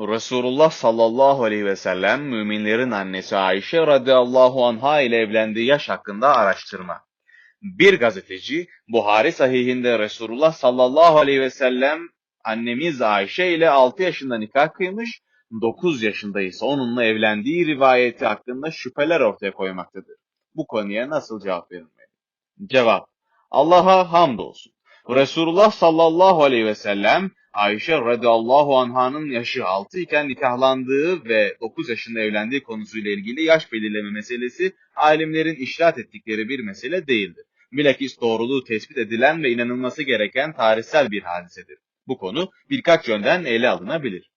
Resulullah sallallahu aleyhi ve sellem müminlerin annesi Ayşe radıyallahu anha ile evlendiği yaş hakkında araştırma. Bir gazeteci Buhari sahihinde Resulullah sallallahu aleyhi ve sellem annemiz Ayşe ile 6 yaşında nikah kıymış, 9 yaşında ise onunla evlendiği rivayeti hakkında şüpheler ortaya koymaktadır. Bu konuya nasıl cevap verilmeli? Cevap Allah'a hamdolsun. Resulullah sallallahu aleyhi ve sellem Ayşe radıyallahu anhanın yaşı 6 iken nikahlandığı ve 9 yaşında evlendiği konusuyla ilgili yaş belirleme meselesi alimlerin işaret ettikleri bir mesele değildir. Bilakis doğruluğu tespit edilen ve inanılması gereken tarihsel bir hadisedir. Bu konu birkaç yönden ele alınabilir.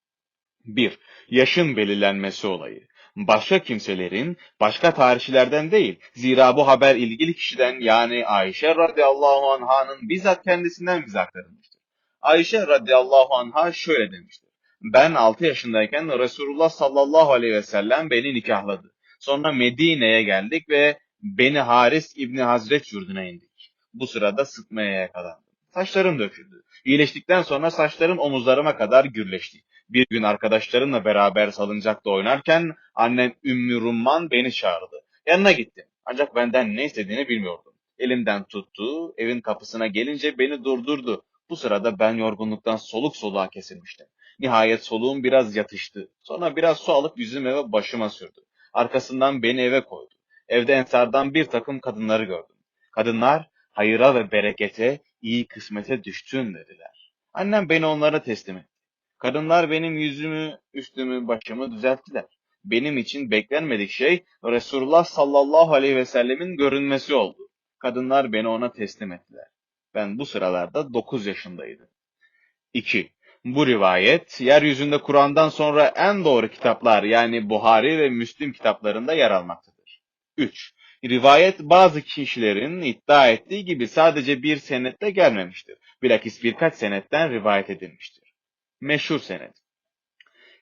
1. Yaşın belirlenmesi olayı. Başka kimselerin, başka tarihçilerden değil, zira bu haber ilgili kişiden yani Ayşe radıyallahu anh'ın bizzat kendisinden bize aktarılmıştır. Ayşe radıyallahu anha şöyle demiştir. Ben 6 yaşındayken Resulullah sallallahu aleyhi ve sellem beni nikahladı. Sonra Medine'ye geldik ve beni Haris İbni Hazret yurduna indik. Bu sırada sıtmaya yakalandım. Saçlarım döküldü. İyileştikten sonra saçlarım omuzlarıma kadar gürleşti. Bir gün arkadaşlarımla beraber salıncakta oynarken annem Ümmü Rumman beni çağırdı. Yanına gittim. Ancak benden ne istediğini bilmiyordum. Elimden tuttu, evin kapısına gelince beni durdurdu. Bu sırada ben yorgunluktan soluk soluğa kesilmiştim. Nihayet soluğum biraz yatıştı. Sonra biraz su alıp yüzüme ve başıma sürdü. Arkasından beni eve koydu. Evde ensardan bir takım kadınları gördüm. Kadınlar hayıra ve berekete, iyi kısmete düştün dediler. Annem beni onlara teslim etti. Kadınlar benim yüzümü, üstümü, başımı düzelttiler. Benim için beklenmedik şey Resulullah sallallahu aleyhi ve sellemin görünmesi oldu. Kadınlar beni ona teslim ettiler. Ben bu sıralarda 9 yaşındaydım. 2. Bu rivayet, yeryüzünde Kur'an'dan sonra en doğru kitaplar yani Buhari ve Müslim kitaplarında yer almaktadır. 3. Rivayet bazı kişilerin iddia ettiği gibi sadece bir senette gelmemiştir. Bilakis birkaç senetten rivayet edilmiştir. Meşhur senet.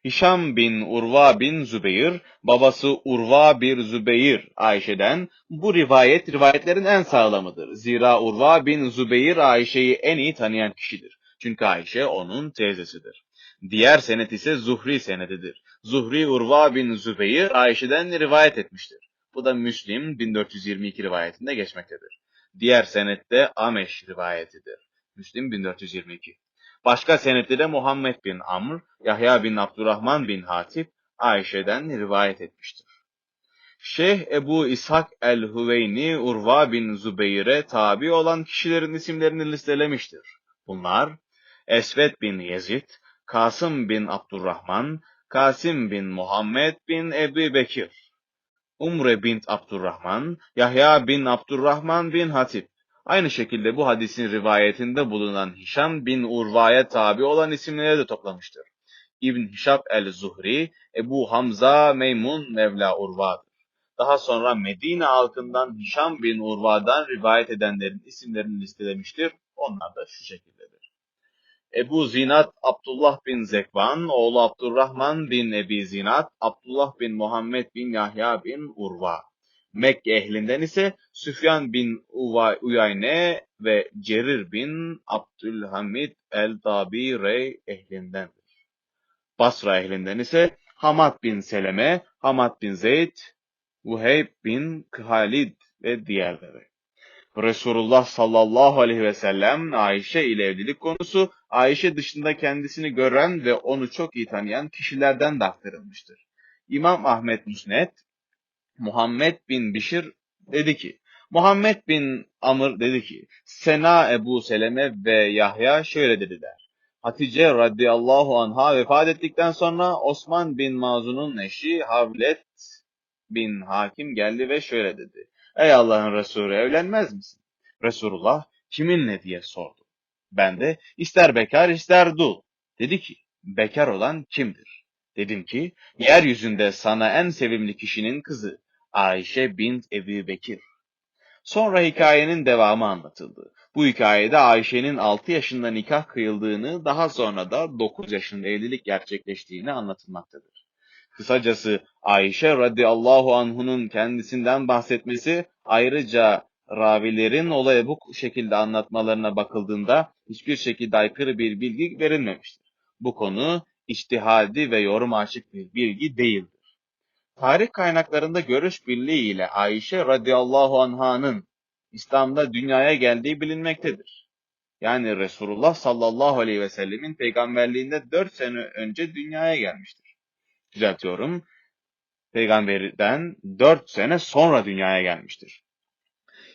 Hişam bin Urva bin Zübeyir, babası Urva bir Zübeyir Ayşe'den, bu rivayet rivayetlerin en sağlamıdır. Zira Urva bin Zübeyir Ayşe'yi en iyi tanıyan kişidir. Çünkü Ayşe onun teyzesidir. Diğer senet ise Zuhri senedidir. Zuhri Urva bin Zübeyir Ayşe'den rivayet etmiştir. Bu da Müslim 1422 rivayetinde geçmektedir. Diğer senette Ameş rivayetidir. Müslim 1422. Başka senette de Muhammed bin Amr, Yahya bin Abdurrahman bin Hatip Ayşe'den rivayet etmiştir. Şeyh Ebu İshak el-Hüveyni Urva bin Zübeyir'e tabi olan kişilerin isimlerini listelemiştir. Bunlar Esved bin Yezid, Kasım bin Abdurrahman, Kasim bin Muhammed bin Ebu Bekir, Umre bint Abdurrahman, Yahya bin Abdurrahman bin Hatip. Aynı şekilde bu hadisin rivayetinde bulunan Hişam bin Urva'ya tabi olan isimleri de toplamıştır. İbn Hişab el-Zuhri, Ebu Hamza Meymun Mevla Urva'dır. Daha sonra Medine halkından Hişam bin Urva'dan rivayet edenlerin isimlerini listelemiştir. Onlar da şu şekildedir. Ebu Zinat Abdullah bin Zekvan, oğlu Abdurrahman bin Ebi Zinat, Abdullah bin Muhammed bin Yahya bin Urva. Mekke ehlinden ise Süfyan bin Uyayne ve Cerir bin Abdülhamid el-Dabire ehlindendir. Basra ehlinden ise Hamad bin Seleme, Hamad bin Zeyd, Uheyb bin Khalid ve diğerleri. Resulullah sallallahu aleyhi ve sellem Ayşe ile evlilik konusu Ayşe dışında kendisini gören ve onu çok iyi tanıyan kişilerden de aktarılmıştır. İmam Ahmet Müsned, Muhammed bin Bişir dedi ki, Muhammed bin Amr dedi ki, Sena Ebu Seleme ve Yahya şöyle dediler. Hatice radıyallahu anha vefat ettikten sonra Osman bin Mazun'un eşi Havlet bin Hakim geldi ve şöyle dedi. Ey Allah'ın Resulü evlenmez misin? Resulullah kiminle diye sordu. Ben de ister bekar ister dul. Dedi ki bekar olan kimdir? Dedim ki yeryüzünde sana en sevimli kişinin kızı Ayşe bint Ebu Bekir. Sonra hikayenin devamı anlatıldı. Bu hikayede Ayşe'nin 6 yaşında nikah kıyıldığını, daha sonra da 9 yaşında evlilik gerçekleştiğini anlatılmaktadır. Kısacası Ayşe radıyallahu anh'unun kendisinden bahsetmesi ayrıca ravilerin olayı bu şekilde anlatmalarına bakıldığında hiçbir şekilde aykırı bir bilgi verilmemiştir. Bu konu içtihadi ve yorum açık bir bilgi değildir. Tarih kaynaklarında görüş birliği ile Ayşe radıyallahu anh'ın İslam'da dünyaya geldiği bilinmektedir. Yani Resulullah sallallahu aleyhi ve sellemin peygamberliğinde 4 sene önce dünyaya gelmiştir. Düzeltiyorum, peygamberden 4 sene sonra dünyaya gelmiştir.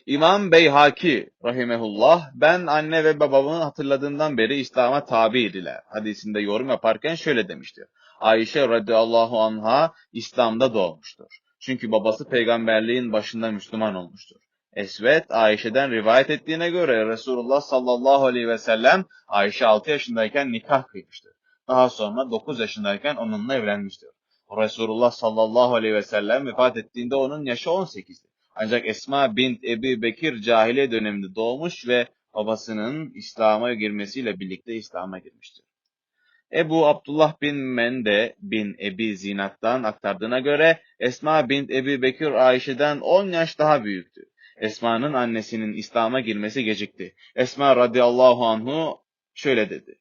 İmam Beyhaki rahimehullah ben anne ve babamı hatırladığından beri İslam'a tabi idiler. Hadisinde yorum yaparken şöyle demiştir. Ayşe radıyallahu anha İslam'da doğmuştur. Çünkü babası peygamberliğin başında Müslüman olmuştur. Esvet Ayşe'den rivayet ettiğine göre Resulullah sallallahu aleyhi ve sellem Ayşe 6 yaşındayken nikah kıymıştır. Daha sonra 9 yaşındayken onunla evlenmiştir. Resulullah sallallahu aleyhi ve sellem vefat ettiğinde onun yaşı 18'di. Ancak Esma bint Ebi Bekir cahiliye döneminde doğmuş ve babasının İslam'a girmesiyle birlikte İslam'a girmiştir. Ebu Abdullah bin Mende bin Ebi Zinat'tan aktardığına göre Esma bint Ebi Bekir Ayşe'den 10 yaş daha büyüktü. Esma'nın annesinin İslam'a girmesi gecikti. Esma radıyallahu anhu şöyle dedi.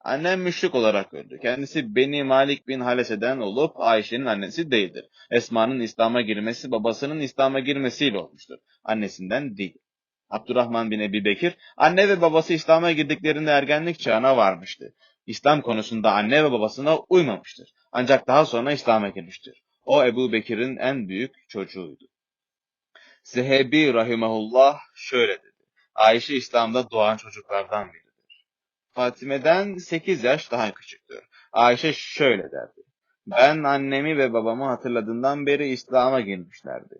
Annem müşrik olarak öldü. Kendisi Beni Malik bin Halese'den olup Ayşe'nin annesi değildir. Esma'nın İslam'a girmesi babasının İslam'a girmesiyle olmuştur. Annesinden değil. Abdurrahman bin Ebi Bekir, anne ve babası İslam'a girdiklerinde ergenlik çağına varmıştı. İslam konusunda anne ve babasına uymamıştır. Ancak daha sonra İslam'a girmiştir. O Ebu Bekir'in en büyük çocuğuydu. Zehebi rahimahullah şöyle dedi. Ayşe İslam'da doğan çocuklardan biridir. Fatime'den 8 yaş daha küçüktür. Ayşe şöyle derdi. Ben annemi ve babamı hatırladığından beri İslam'a girmişlerdi.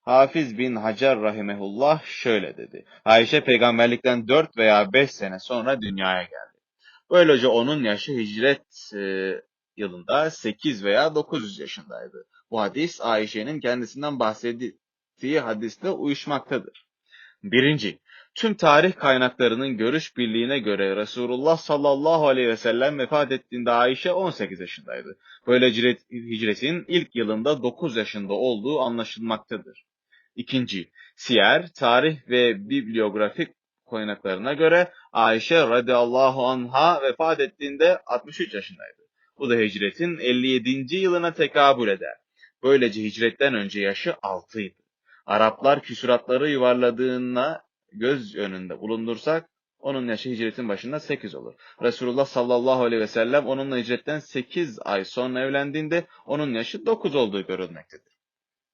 Hafiz bin Hacer rahimehullah şöyle dedi. Ayşe peygamberlikten 4 veya 5 sene sonra dünyaya geldi. Böylece onun yaşı hicret e, yılında 8 veya 900 yaşındaydı. Bu hadis Ayşe'nin kendisinden bahsettiği hadiste uyuşmaktadır. Birinci, tüm tarih kaynaklarının görüş birliğine göre Resulullah sallallahu aleyhi ve sellem vefat ettiğinde Ayşe 18 yaşındaydı. Böylece hicretin ilk yılında 9 yaşında olduğu anlaşılmaktadır. İkinci, siyer, tarih ve bibliografik kaynaklarına göre Ayşe radıyallahu anha vefat ettiğinde 63 yaşındaydı. Bu da hicretin 57. yılına tekabül eder. Böylece hicretten önce yaşı 6 idi. Araplar küsuratları yuvarladığına göz önünde bulundursak onun yaşı hicretin başında 8 olur. Resulullah sallallahu aleyhi ve sellem onunla hicretten 8 ay sonra evlendiğinde onun yaşı 9 olduğu görülmektedir.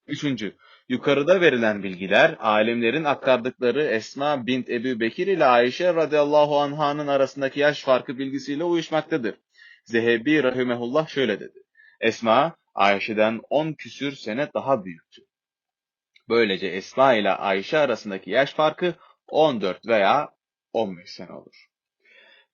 Üçüncü, yukarıda verilen bilgiler alimlerin aktardıkları Esma bint Ebu Bekir ile Ayşe radıyallahu anh'ın arasındaki yaş farkı bilgisiyle uyuşmaktadır. Zehebi rahimehullah şöyle dedi. Esma Ayşe'den 10 küsür sene daha büyüktü. Böylece Esma ile Ayşe arasındaki yaş farkı 14 veya 15 sene olur.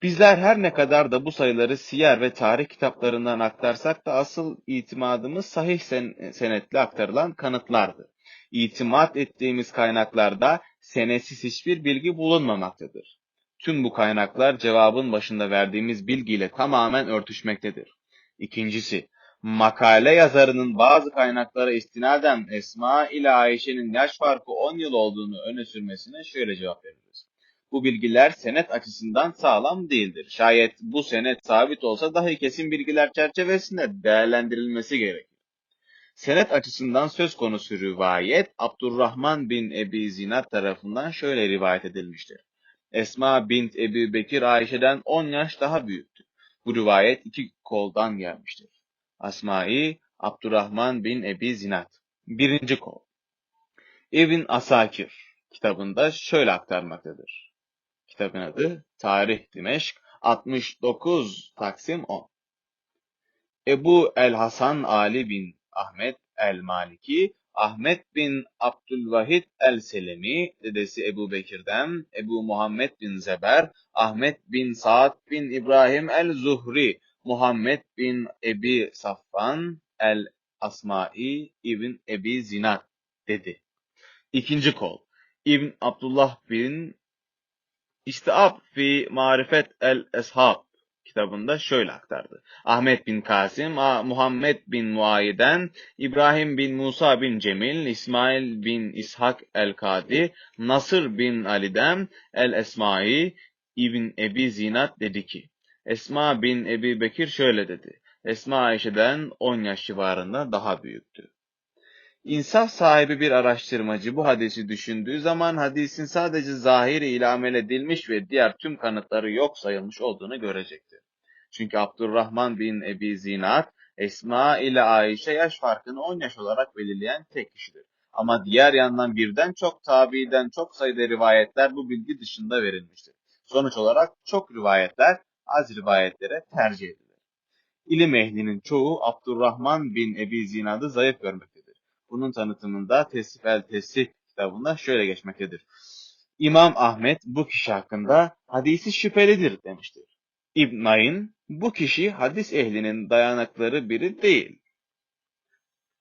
Bizler her ne kadar da bu sayıları siyer ve tarih kitaplarından aktarsak da asıl itimadımız sahih sen senetle aktarılan kanıtlardı. İtimat ettiğimiz kaynaklarda senetsiz hiçbir bilgi bulunmamaktadır. Tüm bu kaynaklar cevabın başında verdiğimiz bilgiyle tamamen örtüşmektedir. İkincisi, Makale yazarının bazı kaynaklara istinaden Esma ile Ayşe'nin yaş farkı 10 yıl olduğunu öne sürmesine şöyle cevap veririz. Bu bilgiler senet açısından sağlam değildir. Şayet bu senet sabit olsa dahi kesin bilgiler çerçevesinde değerlendirilmesi gerekir. Senet açısından söz konusu rivayet Abdurrahman bin Ebi Zinat tarafından şöyle rivayet edilmiştir. Esma bint Ebi Bekir Ayşe'den 10 yaş daha büyüktü. Bu rivayet iki koldan gelmiştir. Asma'i Abdurrahman bin Ebi Zinat. Birinci kol. İbn Asakir kitabında şöyle aktarmaktadır. Kitabın adı Tarih Dimeşk 69 Taksim 10. Ebu El Hasan Ali bin Ahmet El Maliki Ahmet bin Abdülvahid el-Selemi, dedesi Ebu Bekir'den, Ebu Muhammed bin Zeber, Ahmet bin Saad bin İbrahim el-Zuhri, Muhammed bin Ebi Safvan el-Asma'i İbn Ebi Zinat dedi. İkinci kol. İbn Abdullah bin İstiab fi Marifet el-Eshab kitabında şöyle aktardı. Ahmet bin Kasim, Muhammed bin Muayiden, İbrahim bin Musa bin Cemil, İsmail bin İshak el-Kadi, Nasır bin Alidem el-Esmai, İbn Ebi Zinat dedi ki, Esma bin Ebi Bekir şöyle dedi. Esma Ayşe'den 10 yaş civarında daha büyüktü. İnsaf sahibi bir araştırmacı bu hadisi düşündüğü zaman hadisin sadece zahiri ile amel edilmiş ve diğer tüm kanıtları yok sayılmış olduğunu görecektir. Çünkü Abdurrahman bin Ebi Zinat, Esma ile Ayşe yaş farkını 10 yaş olarak belirleyen tek kişidir. Ama diğer yandan birden çok tabiden çok sayıda rivayetler bu bilgi dışında verilmiştir. Sonuç olarak çok rivayetler az rivayetlere tercih edilir. İlim ehlinin çoğu Abdurrahman bin Ebi Zinad'ı zayıf görmektedir. Bunun tanıtımında Tesif el Tesih kitabında şöyle geçmektedir. İmam Ahmet bu kişi hakkında hadisi şüphelidir demiştir. İbn Ayn bu kişi hadis ehlinin dayanakları biri değil.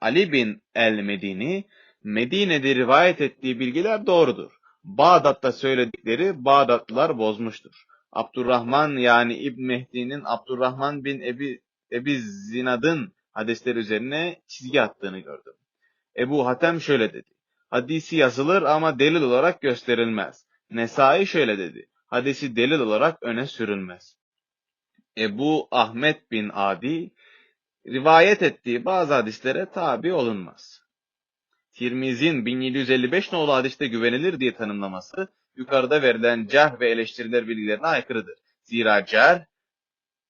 Ali bin el-Medini Medine'de rivayet ettiği bilgiler doğrudur. Bağdat'ta söyledikleri Bağdatlılar bozmuştur. Abdurrahman yani İbn Mehdi'nin Abdurrahman bin Ebi, Ebi Zinad'ın hadisleri üzerine çizgi attığını gördüm. Ebu Hatem şöyle dedi. Hadisi yazılır ama delil olarak gösterilmez. Nesai şöyle dedi. Hadisi delil olarak öne sürülmez. Ebu Ahmet bin Adi rivayet ettiği bazı hadislere tabi olunmaz. Tirmiz'in 1755 nolu hadiste güvenilir diye tanımlaması yukarıda verilen cerh ve eleştiriler bilgilerine aykırıdır. Zira cerh,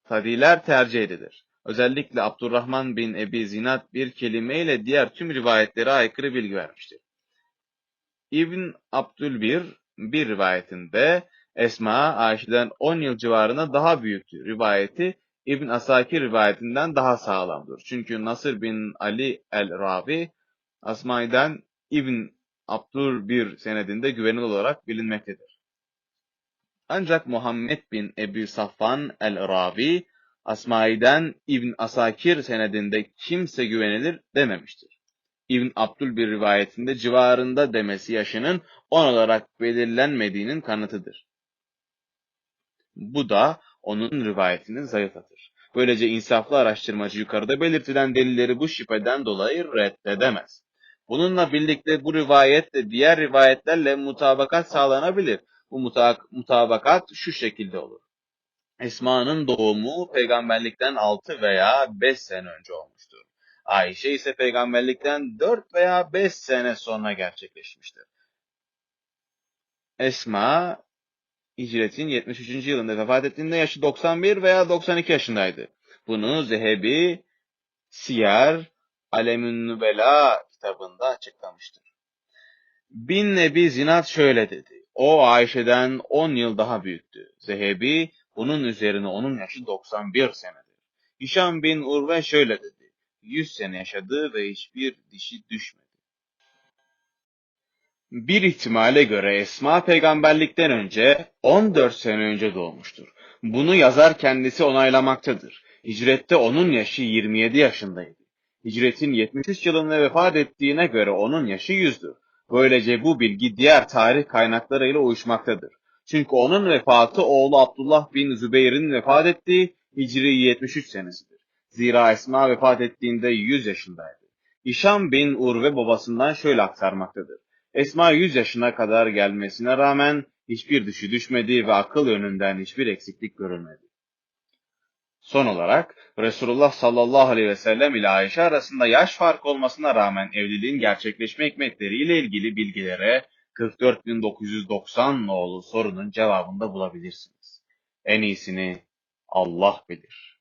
tadiler tercih edilir. Özellikle Abdurrahman bin Ebi Zinat bir kelimeyle diğer tüm rivayetlere aykırı bilgi vermiştir. İbn Abdülbir bir rivayetinde Esma Ayşe'den 10 yıl civarında daha büyüktü. Rivayeti İbn Asakir rivayetinden daha sağlamdır. Çünkü Nasır bin Ali el-Ravi Asma'dan İbn Abdülbir senedinde güvenilir olarak bilinmektedir. Ancak Muhammed bin Ebu Safvan el-Ravi Asmai'den İbn Asakir senedinde kimse güvenilir dememiştir. İbn Abdül bir rivayetinde civarında demesi yaşının 10 olarak belirlenmediğinin kanıtıdır. Bu da onun rivayetini zayıflatır. Böylece insaflı araştırmacı yukarıda belirtilen delilleri bu şüpheden dolayı reddedemez. Bununla birlikte bu rivayetle diğer rivayetlerle mutabakat sağlanabilir. Bu mutabakat şu şekilde olur. Esma'nın doğumu peygamberlikten 6 veya 5 sene önce olmuştur. Ayşe ise peygamberlikten 4 veya 5 sene sonra gerçekleşmiştir. Esma Hicretin 73. yılında vefat ettiğinde yaşı 91 veya 92 yaşındaydı. Bunu Zehebi Siyer Alemün Nübela kitabında açıklamıştır. Bin Nebi Zinat şöyle dedi. O Ayşe'den 10 yıl daha büyüktü. Zehebi bunun üzerine onun yaşı 91 senedir. Hişam bin Urve şöyle dedi. 100 sene yaşadı ve hiçbir dişi düşmedi. Bir ihtimale göre Esma peygamberlikten önce 14 sene önce doğmuştur. Bunu yazar kendisi onaylamaktadır. Hicrette onun yaşı 27 yaşındaydı. Hicretin 73 yılında vefat ettiğine göre onun yaşı 100'dür. Böylece bu bilgi diğer tarih kaynaklarıyla uyuşmaktadır. Çünkü onun vefatı oğlu Abdullah bin Zübeyir'in vefat ettiği Hicri 73 senesidir. Zira Esma vefat ettiğinde 100 yaşındaydı. İşam bin Urve babasından şöyle aktarmaktadır. Esma 100 yaşına kadar gelmesine rağmen hiçbir düşü düşmedi ve akıl yönünden hiçbir eksiklik görülmedi. Son olarak Resulullah sallallahu aleyhi ve sellem ile Ayşe arasında yaş farkı olmasına rağmen evliliğin gerçekleşme hikmetleriyle ilgili bilgilere 44.990 nolu sorunun cevabında bulabilirsiniz. En iyisini Allah bilir.